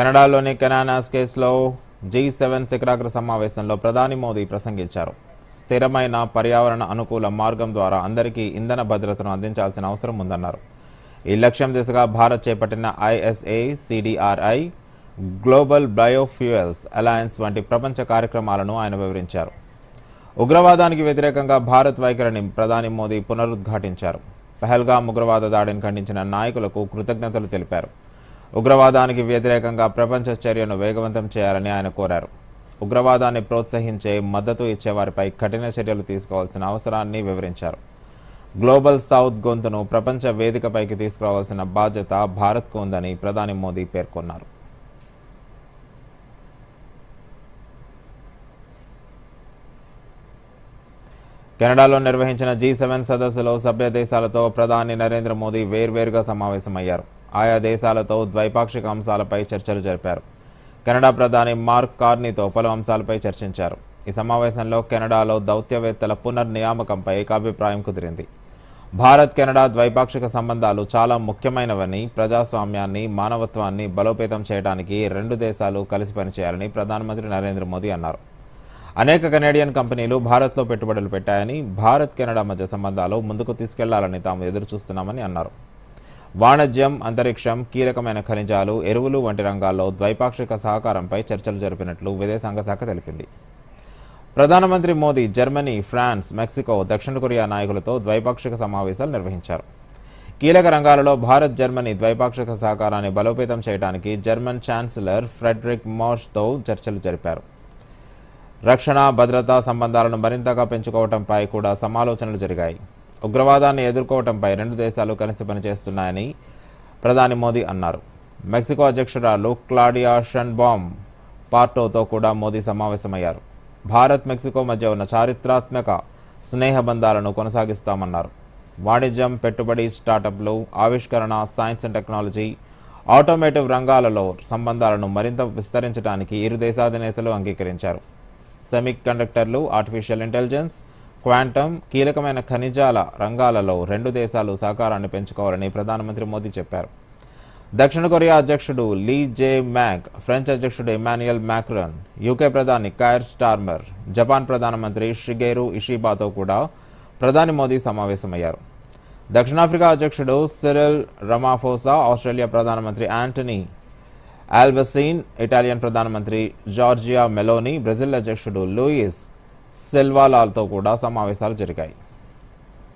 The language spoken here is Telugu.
కెనడాలోని కెనానాస్ కేసులో జీ సెవెన్ శిఖరాగ్ర సమావేశంలో ప్రధాని మోదీ ప్రసంగించారు. స్థిరమైన పర్యావరణ అనుకూల మార్గం ద్వారా అందరికీ ఇంధన భద్రతను అందించాల్సిన అవసరం ఉందన్నారు. ఈ లక్ష్యం దిశగా భారత్ చేపట్టిన ISA CDRI global biofuels alliance వంటి ప్రపంచ కార్యక్రమాలను ఆయన వివరించారు. ఉగ్రవాదానికి వ్యతిరేకంగా భారత్ వైఖరిని ప్రధాని మోదీ పునరుద్ఘాటించారు. పెహల్గా ఉగ్రవాద దాడిని ఖండించిన నాయకులకు కృతజ్ఞతలు తెలిపారు. ఉగ్రవాదానికి వ్యతిరేకంగా ప్రపంచ చర్యను వేగవంతం చేయాలని ఆయన కోరారు. ఉగ్రవాదాన్ని ప్రోత్సహించే మద్దతు ఇచ్చేవారిపై కఠిన చర్యలు తీసుకోవాల్సిన అవసరాన్ని వివరించారు. గ్లోబల్ సౌత్ గొంతును ప్రపంచ వేదికపైకి తీసుకురావాల్సిన బాధ్యత భారత్కు ఉందని ప్రధాని మోదీ పేర్కొన్నారు. కెనడాలో నిర్వహించిన జీ సెవెన్ సదస్సులో సభ్య దేశాలతో ప్రధాని నరేంద్ర మోదీ వేర్వేరుగా సమావేశమయ్యారు. ఆయా దేశాలతో ద్వైపాక్షిక అంశాలపై చర్చలు జరిపారు. కెనడా ప్రధాని మార్క్ కార్నీతో పలు అంశాలపై చర్చించారు. ఈ సమావేశంలో కెనడాలో దౌత్యవేత్తల పునర్నియామకంపై ఏకాభిప్రాయం కుదిరింది. భారత్ కెనడా ద్వైపాక్షిక సంబంధాలు చాలా ముఖ్యమైనవని ప్రజాస్వామ్యాన్ని మానవత్వాన్ని బలోపేతం చేయడానికి రెండు దేశాలు కలిసి పనిచేయాలని ప్రధానమంత్రి నరేంద్ర మోదీ అన్నారు. అనేక కెనేడియన్ కంపెనీలు భారత్లో పెట్టుబడులు పెట్టాయని భారత్ కెనడా మధ్య సంబంధాలు ముందుకు తీసుకెళ్ళాలని తాము ఎదురు చూస్తున్నామని అన్నారు. వాణిజ్యం అంతరిక్షం కీలకమైన ఖనిజాలు ఎరువులు వంటి రంగాల్లో ద్వైపాక్షిక సహకారంపై చర్చలు జరిపినట్లు విదేశాంగ శాఖ తెలిపింది. ప్రధానమంత్రి మోదీ జర్మనీ ఫ్రాన్స్ మెక్సికో దక్షిణ కొరియా నాయకులతో ద్వైపాక్షిక సమావేశాలు నిర్వహించారు. కీలక రంగాలలో భారత్ జర్మనీ ద్వైపాక్షిక సహకారాన్ని బలోపేతం చేయడానికి జర్మన్ ఛాన్సలర్ ఫ్రెడరిక్ మోష్తో చర్చలు జరిపారు. రక్షణ భద్రతా సంబంధాలను మరింతగా పెంచుకోవడంపై కూడా సమాలోచనలు జరిగాయి. ఉగ్రవాదాన్ని ఎదుర్కోవడంపై రెండు దేశాలు కలిసి పనిచేస్తున్నాయని ప్రధాని మోదీ అన్నారు. మెక్సికో అధ్యక్షురాలు క్లాడియా షన్బామ్ పార్టోతో కూడా మోదీ సమావేశమయ్యారు. భారత్ మెక్సికో మధ్య ఉన్న చారిత్రాత్మక స్నేహ బంధాలను కొనసాగిస్తామన్నారు. వాణిజ్యం పెట్టుబడి స్టార్టప్లు ఆవిష్కరణ సైన్స్ అండ్ టెక్నాలజీ ఆటోమేటివ్ రంగాలలో సంబంధాలను మరింత విస్తరించడానికి ఇరు దేశాధినేతలు అంగీకరించారు. సెమిక్ కండక్టర్లు ఆర్టిఫిషియల్ ఇంటెలిజెన్స్ క్వాంటమ్ కీలకమైన ఖనిజాల రంగాలలో రెండు దేశాలు సహకారాన్ని పెంచుకోవాలని ప్రధానమంత్రి మోదీ చెప్పారు. దక్షిణ కొరియా అధ్యక్షుడు లీ జే మ్యాక్ ఫ్రెంచ్ అధ్యక్షుడు ఎమాన్యుయల్ మ్యాక్రన్ యూకే ప్రధాని కైర్ స్టార్మర్ జపాన్ ప్రధానమంత్రి షిగేరు ఇషిబాతో కూడా ప్రధాని మోదీ సమావేశమయ్యారు. దక్షిణాఫ్రికా అధ్యక్షుడు సిరిల్ రమాఫోసా ఆస్ట్రేలియా ప్రధానమంత్రి యాంటనీ ఆల్బసీన్ ఇటాలియన్ ప్రధానమంత్రి జార్జియా మెలోని బ్రెజిల్ అధ్యక్షుడు లూయిస్ సెల్వాలాల్తో కూడా సమావేశాలు జరిగాయి.